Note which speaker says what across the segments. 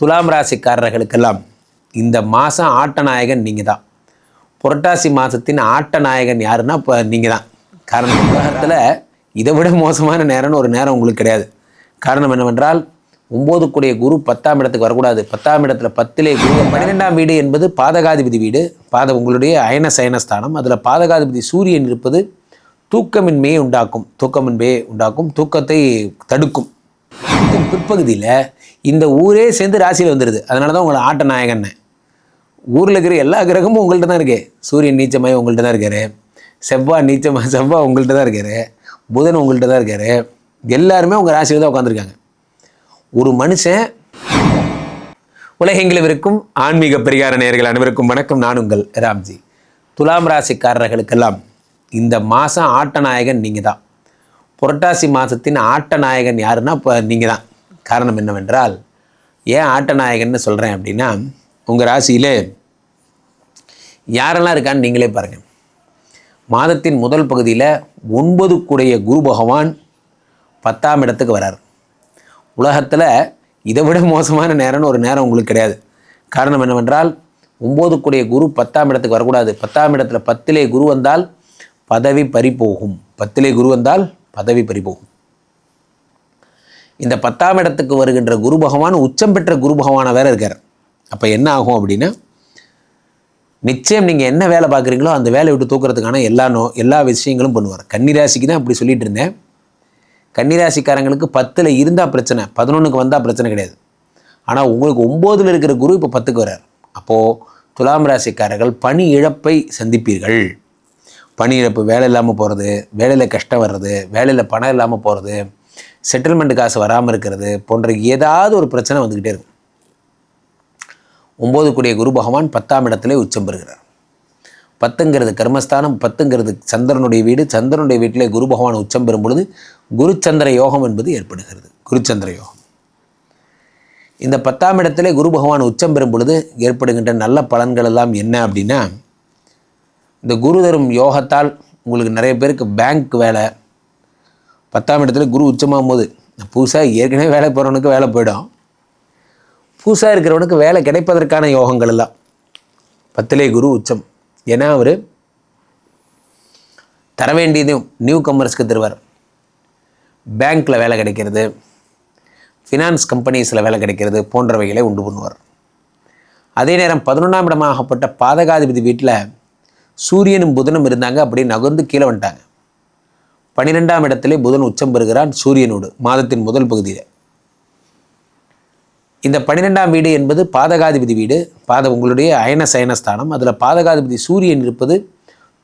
Speaker 1: துலாம் ராசிக்காரர்களுக்கெல்லாம் இந்த மாதம் ஆட்டநாயகன் நீங்கள் தான் புரட்டாசி மாதத்தின் ஆட்டநாயகன் யாருன்னா இப்போ நீங்கள் தான் காரணம் உலகத்தில் இதை விட மோசமான நேரம்னு ஒரு நேரம் உங்களுக்கு கிடையாது. காரணம் என்னவென்றால் ஒம்பது கூடிய குரு பத்தாம் இடத்துக்கு வரக்கூடாது. பத்தாம் இடத்துல பத்திலே குரு பன்னிரெண்டாம் வீடு என்பது பாதகாதிபதி வீடு. பாத உங்களுடைய அயன சயனஸ்தானம் அதில் பாதகாதிபதி சூரியன் இருப்பது தூக்கமின்மையை உண்டாக்கும். தூக்கமின்மையை உண்டாக்கும். தூக்கத்தை தடுக்கும். பிற்பகுதியில் இந்த ஊரே சேர்ந்து ராசியில் வந்துடுது அதனால தான் உங்களை ஆட்ட நாயகன்னு. ஊரில் இருக்கிற எல்லா கிரகமும் உங்கள்கிட்ட தான் இருக்கு. சூரியன் நீச்சமாய் உங்கள்கிட்ட தான் இருக்காரு. செவ்வாய் நீச்சமாக செவ்வாய் உங்கள்கிட்ட தான் இருக்காரு. புதன் உங்கள்கிட்ட தான் இருக்காரு. எல்லாருமே உங்கள் ராசியில் தான் உட்காந்துருக்காங்க ஒரு மனுஷன் உலகெங்கிலும் இருக்கும் ஆன்மீக பரிகார நேர்கள் அனைவருக்கும் வணக்கம். நான் உங்கள் ராம்ஜி. துலாம் ராசிக்காரர்களுக்கெல்லாம் இந்த மாதம் ஆட்டநாயகன் நீங்கள் தான் புரட்டாசி மாதத்தின் ஆட்டநாயகன் யாருன்னா இப்போ நீங்கள் தான் காரணம் என்னவென்றால் ஏன் ஆட்டநாயகன்னு சொல்கிறேன் அப்படின்னா உங்கள் ராசியிலே யாரெல்லாம் இருக்கான்னு நீங்களே பாருங்கள் மாதத்தின் முதல் பகுதியில் ஒன்பது கூடைய குரு பகவான் பத்தாம் இடத்துக்கு வரார். உலகத்தில் இதை விட மோசமான நேரம்னு ஒரு நேரம் உங்களுக்கு கிடையாது. காரணம் என்னவென்றால் ஒம்பது கூடிய குரு பத்தாம் இடத்துக்கு வரக்கூடாது. பத்தாம் இடத்துல பத்திலே குரு வந்தால் பதவி பறிபோகும். பத்திலே குரு வந்தால் பதவி பறிபோகும். இந்த பத்தாம் இடத்துக்கு வருகின்ற குரு பகவான் உச்சம் பெற்ற குரு பகவானை வேற இருக்கார். அப்போ என்ன ஆகும் அப்படின்னா நிச்சயம் நீங்கள் என்ன வேலை பார்க்குறீங்களோ அந்த வேலையை விட்டு தூக்குறதுக்கான எல்லா நோ எல்லா விஷயங்களும் பண்ணுவார். கன்னிராசிக்கு தான் அப்படி சொல்லிட்டு இருந்தேன். கன்னிராசிக்காரங்களுக்கு பத்தில் இருந்தால் பிரச்சனை பதினொன்றுக்கு வந்தால் பிரச்சனை கிடையாது. ஆனால் உங்களுக்கு ஒம்போதில் இருக்கிற குரு இப்போ பத்துக்கு வரார் அப்போது துலாம் ராசிக்காரர்கள் பணி இழப்பை சந்திப்பீர்கள். பணி இழப்பு வேலை இல்லாமல் போகிறது வேலையில் கஷ்டம் வர்றது வேலையில் பணம் இல்லாமல் போகிறது செட்டில்மெண்ட் காசு வராமல் இருக்கிறது போன்ற ஏதாவது ஒரு பிரச்சனை வந்துக்கிட்டே இருக்கும் ஒம்பது கூடிய குரு பகவான் பத்தாம் இடத்திலே உச்சம் பெறுகிறார். பத்துங்கிறது கர்மஸ்தானம் பத்துங்கிறது சந்திரனுடைய வீடு சந்திரனுடைய வீட்டிலே குரு பகவான் உச்சம் பெறும் பொழுது குருச்சந்திர யோகம் என்பது ஏற்படுகிறது. குருச்சந்திர யோகம். இந்த பத்தாம் இடத்திலே குரு பகவான் உச்சம் பெறும் பொழுது ஏற்படுகின்ற நல்ல பலன்கள் எல்லாம் என்ன அப்படின்னா இந்த குரு தரும் யோகத்தால் உங்களுக்கு நிறைய பேருக்கு பேங்க் வேலை. பத்தாம் இடத்துல குரு உச்சமாகும் போது புதுசாக ஏற்கனவே வேலை போகிறவனுக்கு வேலை போயிடும். புதுசாக இருக்கிறவனுக்கு வேலை கிடைப்பதற்கான யோகங்கள் எல்லாம். பத்திலே குரு உச்சம். ஏன்னா அவர் தர வேண்டியதையும் நியூ கம்மர்ஸ்க்கு தருவார். பேங்க்கில் வேலை கிடைக்கிறது ஃபினான்ஸ் கம்பெனிஸில் வேலை கிடைக்கிறது போன்றவைகளை உண்டு பண்ணுவார். அதே நேரம் பதினொன்றாம் இடமாகப்பட்ட பாதகாதிபதி வீட்டில் சூரியனும் புதனும் இருந்தாங்க அப்படியே நகர்ந்து கீழே வந்துட்டாங்க. பன்னிரெண்டாம் இடத்திலே புதன் உச்சம் பெறுகிறான் சூரியனோடு மாதத்தின் முதல் பகுதியில். இந்த பன்னிரெண்டாம் வீடு என்பது பாதகாதிபதி வீடு பாத உங்களுடைய அயன சயனஸ்தானம். அதில் பாதகாதிபதி சூரியன் இருப்பது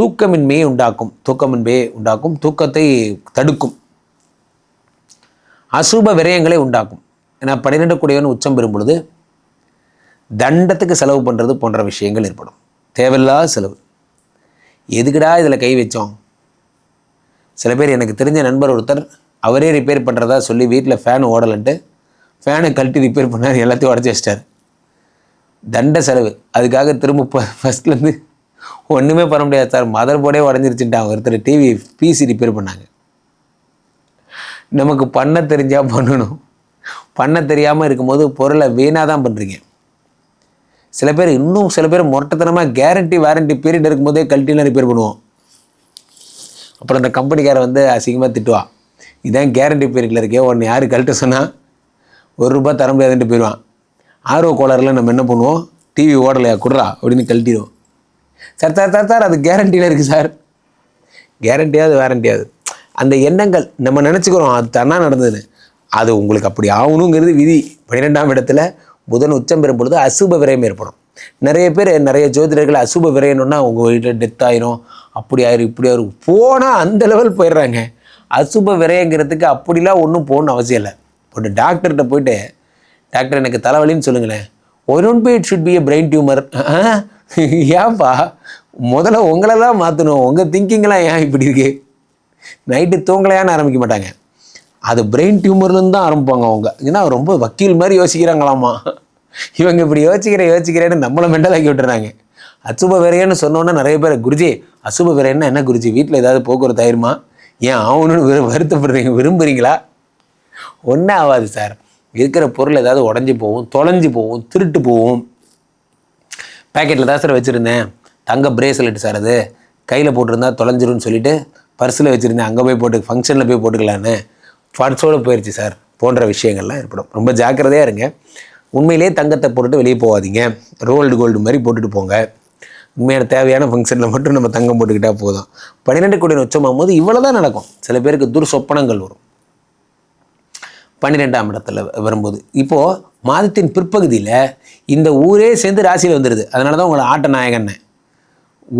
Speaker 1: தூக்கமின்மையை உண்டாக்கும் தூக்கமின்மையை உண்டாக்கும் தூக்கத்தை தடுக்கும். அசுப விரயங்களை உண்டாக்கும். ஏன்னா பன்னிரெண்டு கூடையவன் உச்சம் பெறும் பொழுது தண்டத்துக்கு செலவு பண்ணுறது போன்ற விஷயங்கள் ஏற்படும். தேவையில்லாத செலவு. எதுக்குடா இதில் கை வச்சோம்? சில பேர் எனக்கு தெரிஞ்ச நண்பர் ஒருத்தர் அவரே ரிப்பேர் பண்ணுறதா சொல்லி வீட்டில் ஃபேன் ஓடலன்ட்டு ஃபேனை கழட்டி ரிப்பேர் பண்ணார் எல்லாத்தையும் உடச்சி வச்சிட்டார். தண்ட செலவு. அதுக்காக திரும்ப ஃபஸ்ட்லேருந்து ஒன்றுமே பண்ண முடியாது சார். மதர் போர்டே உடஞ்சிருச்சுட்டாங்க ஒருத்தர் டிவி பிசி ரிப்பேர் பண்ணாங்க. நமக்கு பண்ண தெரிஞ்சால் பண்ணணும். பண்ண தெரியாமல் இருக்கும்போது பொருளை வீணாக தான் பண்ணுறீங்க சில பேர் இன்னும் சில பேர் மொட்டத்தனமாக கேரண்டி வாரண்டி பீரியட் இருக்கும்போதே கழட்டிலாம் ரிப்பேர் பண்ணுவோம். அப்புறம் அந்த கம்பெனிக்காரன் வந்து அசிங்கமாக திட்டுவா. இதான் கேரண்டி பீரியடில் இருக்கே உன்னை யார் கழட்ட சொன்னால் ஒரு ரூபாய் தர முடியாதுன்ட்டு போயிடுவான். ஆர்வ கோளாறில் நம்ம என்ன பண்ணுவோம்? டிவி ஓடலையா? குடுறா அப்படின்னு கழட்டிடுவோம். சார் சார் சார் சார் அது கேரண்டியில் இருக்குது சார். கேரண்டியாவது வாரண்டியாவது அந்த எண்ணங்கள் நம்ம நினச்சிக்கிறோம் அது தானா நடந்ததுன்னு. அது உங்களுக்கு அப்படி ஆகணுங்கிறது விதி. பன்னிரெண்டாம் இடத்துல புதன் உச்சம் பெறும் பொழுது அசுப விரயம் ஏற்படும். நிறைய பேர் நிறைய ஜோதிடர்கள் அசுப விரயணும்னா உங்கள் வீட்டில் டெத் ஆயிரும். அப்படி ஆயிரும் இப்படி ஆயிரும். போனால் அந்த லெவல் போயிடுறாங்க. அசுப விரயங்கிறதுக்கு அப்படிலாம் ஒன்றும் போகணும்னு அவசியம் இல்லை. இப்போ டாக்டர்கிட்ட போயிட்டு டாக்டர் எனக்கு தலைவலின்னு சொல்லுங்களேன். Why don't be it should be a brain tumour ஏன்பா முதல்ல உங்களெல்லாம் மாற்றணும் உங்கள் திங்கிங்லாம் ஏன் இப்படி இருக்கு? நைட்டு தூங்கலையான்னு ஆரம்பிக்க மாட்டாங்க. அது பிரெயின் டியூமர்லேருந்து தான் ஆரம்பிப்பாங்க அவங்க. ஏன்னா ரொம்ப வக்கீல் மாதிரி யோசிக்கிறாங்களாமா. இவங்க இப்படி யோசிக்கிற யோசிக்கிறேன்னு நம்மளை மெண்டலாக்கி விட்டுறாங்க. அசுப விரையன்னு சொன்னோன்னே நிறைய பேர் குருஜி அசுப விரையன்னா என்ன குருஜி? வீட்டில் ஏதாவது போக்குவரத்து ஆயிருமா? ஏன் ஆகணும்னு விரு- வருத்தப்படுறீங்க விரும்புகிறீங்களா ஒன்றும் ஆகாது சார் இருக்கிற பொருள் ஏதாவது உடஞ்சி போகும் தொலைஞ்சு போகும் திருட்டு போகும். பேக்கெட்டில் தான் சார் வச்சுருந்தேன். தங்க பிரேஸ்லெட் சார் அது. கையில் போட்டிருந்தா தொலைஞ்சிரும்னு சொல்லிட்டு பர்ஸில் வச்சுருந்தேன். அங்கே போய் போட்டு ஃபங்க்ஷனில் போய் போட்டுக்கலான்னு. பர்ஸோடு போயிடுச்சு சார் போன்ற விஷயங்கள்லாம் ஏற்படும். ரொம்ப ஜாக்கிரதையாக இருங்க. உண்மையிலேயே தங்கத்தை போட்டுட்டு வெளியே போகாதீங்க. ரோல்டு கோல்டு மாதிரி போட்டுட்டு போங்க. உண்மையான தேவையான ஃபங்க்ஷனில் மட்டும் நம்ம தங்கம் போட்டுக்கிட்டால் போதும். பன்னிரெண்டு கோடி உச்சமாகும் போது இவ்வளோ தான் நடக்கும். சில பேருக்கு துர் சொப்பனங்கள் வரும். பன்னிரெண்டாம் இடத்துல வரும்போது. இப்போது மாதத்தின் பிற்பகுதியில் இந்த ஊரே சேர்ந்து ராசியில் வந்துடுது அதனால தான் உங்களை ஆட்ட நாயகன்னு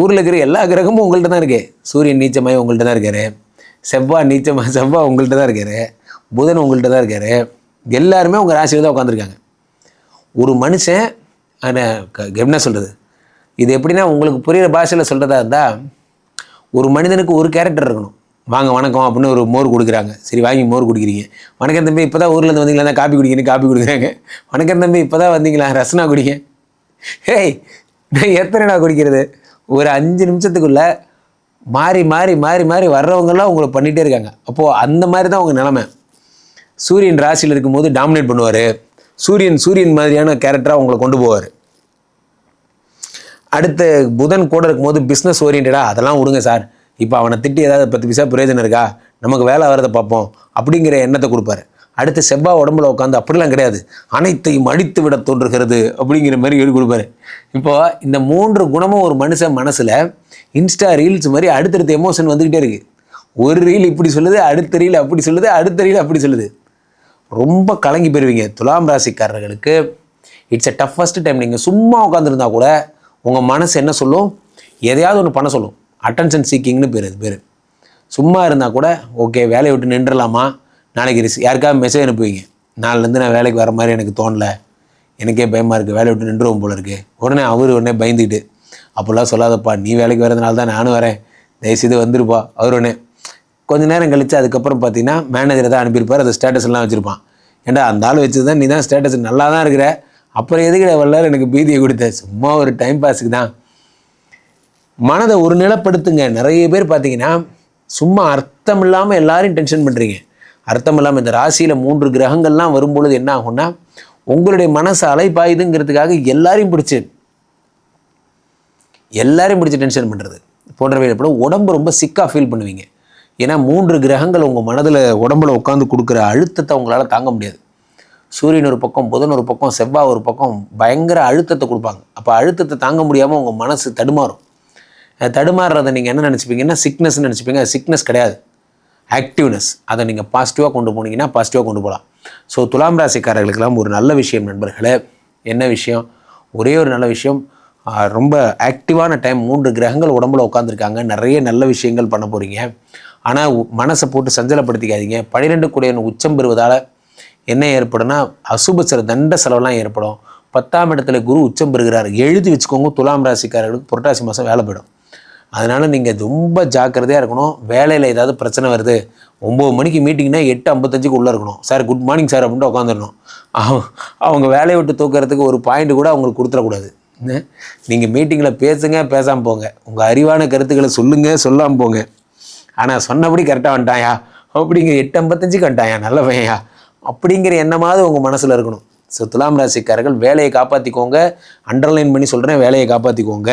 Speaker 1: ஊரில் இருக்கிற எல்லா கிரகமும் உங்கள்கிட்ட தான் இருக்கே. சூரியன் நீச்சமாய் உங்கள்கிட்ட தான் இருக்காரு. செவ்வாய் நீச்சமாக செவ்வாய் உங்கள்கிட்ட தான் இருக்காரு. புதன் உங்கள்கிட்ட தான் இருக்காரு. எல்லாருமே உங்கள் ராசியில் தான் உட்காந்துருக்காங்க ஒரு மனுஷன் ஆனால் க- என்ன சொல்கிறது இது எப்படின்னா உங்களுக்கு புரிகிற பாஷையில் சொல்கிறதா இருந்தால் ஒரு மனிதனுக்கு ஒரு கேரக்டர் இருக்கணும். வாங்க வணக்கம் அப்படின்னு ஒரு மோர் கொடுக்குறாங்க. சரி வாங்கி மோர் குடிக்கிறீங்க. வணக்கம் தம்பி இப்போ தான் ஊர்லேருந்து வந்தீங்களா? காப்பி குடிக்கிறேன் காப்பி கொடுக்குறாங்க. வணக்கம் தம்பி இப்போ தான் வந்தீங்களா? ரசனா குடிங்க. ஹேய் நான் எத்தனைடா குடிக்கிறது? ஒரு அஞ்சு நிமிஷத்துக்குள்ளே மாறி மாறி மாறி மாறி வர்றவங்கெல்லாம் உங்களை பண்ணிகிட்டே இருக்காங்க. அப்போது அந்த மாதிரி தான் உங்கள் நிலமை. சூரியன் ராசியில் இருக்கும்போது டாமினேட் பண்ணுவார். சூரியன் சூரியன் மாதிரியான கேரக்டராக உங்களை கொண்டு போவார். அடுத்து புதன் கூட இருக்கும்போது பிஸ்னஸ் ஓரியன்டாக அதெல்லாம் விடுங்க சார். இப்போ அவனை திட்டி ஏதாவது பத்து பைசா பிரயோஜனம் இருக்கா? நமக்கு வேலை வரதை பார்ப்போம். அப்படிங்கிற எண்ணத்தை கொடுப்பாரு. அடுத்து செவ்வாய் உடம்புல உட்காந்து அப்படிலாம் கிடையாது. அனைத்தையும் அழித்து விட தோன்றுகிறது அப்படிங்கிற மாதிரி எழுதி கொடுப்பாரு. இப்போ இந்த மூன்று குணமும் ஒரு மனுஷன் மனசில் இன்ஸ்டா ரீல்ஸ் மாதிரி அடுத்தடுத்த எமோஷன் வந்துக்கிட்டே இருக்கு. ஒரு ரீல் இப்படி சொல்லுது அடுத்த ரீல் அப்படி சொல்லுது அடுத்த ரீல் அப்படி சொல்லுது. ரொம்ப கலங்கி போயிருவீங்க. துலாம் ராசிக்காரர்களுக்கு இட்ஸ் எ டஃபஸ்ட் டைம் நீங்கள் சும்மா உட்காந்துருந்தா கூட உங்கள் மனசு என்ன சொல்லும்? எதையாவது ஒன்று பண்ண சொல்லும். அட்டென்ஷன் சீக்கிங்னு பேர் அது பேர். சும்மா இருந்தால் கூட ஓகே வேலையை விட்டு நின்றலாமா நாளைக்கு ரிஸ் யாருக்காவது மெசேஜ் அனுப்புவீங்க. நாளிலேருந்து நான் வேலைக்கு வர மாதிரி எனக்கு தோணல. எனக்கே பயமாக இருக்குது வேலையை விட்டு நின்றுவோம் போல இருக்குது உடனே அவர் உடனே பயந்துக்கிட்டு அப்போல்லாம் சொல்லாதப்பா. நீ வேலைக்கு வரதுனால தான் நானும் வரேன். தயவுசெய்து வந்துருப்பா. அவர் உடனே கொஞ்ச நேரம் கழித்து அதுக்கப்புறம் பார்த்தீங்கன்னா மேனேஜரை தான் அனுப்பியிருப்பார். அந்த ஸ்டேட்டஸ்லாம் வச்சுருப்பான். ஏன்டா அந்த ஆள் வச்சு தான் நீ தான் ஸ்டேட்டஸ் நல்லா தான் இருக்கிற. அப்புறம் எதுக்கு வல்லாரு எனக்கு பீதியை கொடுத்த? சும்மா ஒரு டைம் பாஸுக்கு தான். மனதை ஒரு நிலப்படுத்துங்க. நிறைய பேர் பார்த்தீங்கன்னா சும்மா அர்த்தம் இல்லாமல் எல்லாரையும் டென்ஷன் பண்ணுறீங்க அர்த்தம் இல்லாமல் இந்த ராசியில் மூன்று கிரகங்கள்லாம் வரும்பொழுது என்ன ஆகும்னா உங்களுடைய மனசு அலைப்பாயுதுங்கிறதுக்காக எல்லாரையும் பிடிச்சி எல்லாரையும் பிடிச்சி டென்ஷன் பண்ணுறது போன்றவை கூட உடம்பு ரொம்ப சிக்காக ஃபீல் பண்ணுவீங்க. ஏன்னா மூன்று கிரகங்கள் உங்கள் மனதில் உடம்புல உட்காந்து கொடுக்குற அழுத்தத்தை உங்களால் தாங்க முடியாது. சூரியன் ஒரு பக்கம் புதன் ஒரு பக்கம் செவ்வாய் ஒரு பக்கம் பயங்கர அழுத்தத்தை கொடுப்பாங்க. அப்போ அழுத்தத்தை தாங்க முடியாமல் உங்கள் மனசு தடுமாறும். தடுமாறுறதை நீங்கள் என்ன நினச்சிப்பீங்கன்னா சிக்னஸ்னு நினச்சிப்பீங்க. சிக்னஸ் கிடையாது. ஆக்டிவ்னஸ் அதை நீங்கள் பாசிட்டிவாக கொண்டு போனீங்கன்னா பாசிட்டிவாக கொண்டு போகலாம். ஸோ துலாம் ராசிக்காரர்களுக்கெல்லாம் ஒரு நல்ல விஷயம் நண்பர்களே. என்ன விஷயம்? ஒரே ஒரு நல்ல விஷயம். ரொம்ப ஆக்டிவான டைம் மூன்று கிரகங்கள் உடம்புல உட்காந்துருக்காங்க நிறைய நல்ல விஷயங்கள் பண்ண போகிறீங்க ஆனால் மனசை போட்டு சஞ்சலப்படுத்திக்காதீங்க. பன்னிரெண்டு கூடியவன் உச்சம் பெறுவதால் என்ன ஏற்படும்னா அசுப சில தண்ட செலவெல்லாம் ஏற்படும். பத்தாம் இடத்துல குரு உச்சம் பெறுகிறார். எழுதி வச்சுக்கோங்க துலாம் ராசிக்காரர்களுக்கு புரட்டாசி மாதம் வேலை போயிடும். அதனால் நீங்கள் ரொம்ப ஜாக்கிரதையாக இருக்கணும். வேலையில் ஏதாவது பிரச்சனை வருது ஒம்பது மணிக்கு மீட்டிங்னா எட்டு ஐம்பத்தஞ்சுக்கு உள்ளே இருக்கணும். சார் குட் மார்னிங் சார் அப்படின்ட்டு உட்காந்துடணும் அவங்க அவங்க வேலையை விட்டு தூக்கிறதுக்கு ஒரு பாயிண்ட் கூட அவங்களுக்கு கொடுத்துடக்கூடாது. நீங்கள் மீட்டிங்கில் பேசுங்க பேசாமல் போங்க. உங்கள் அறிவான கருத்துக்களை சொல்லுங்கள் சொல்லாமல் போங்க. ஆனால் சொன்னபடி கரெக்டாக வந்துட்டாயா அப்படிங்கிற எட்டு ஐம்பத்தஞ்சுக்கு வந்துட்டாயா நல்ல பையன்யா அப்படிங்கிற எண்ணமாவது உங்கள் மனசில் இருக்கணும். ஸோ துலாம் ராசிக்காரர்கள் வேலையை காப்பாற்றிக்கோங்க அண்டர்லைன் பண்ணி சொல்கிறேன் வேலையை காப்பாற்றிக்கோங்க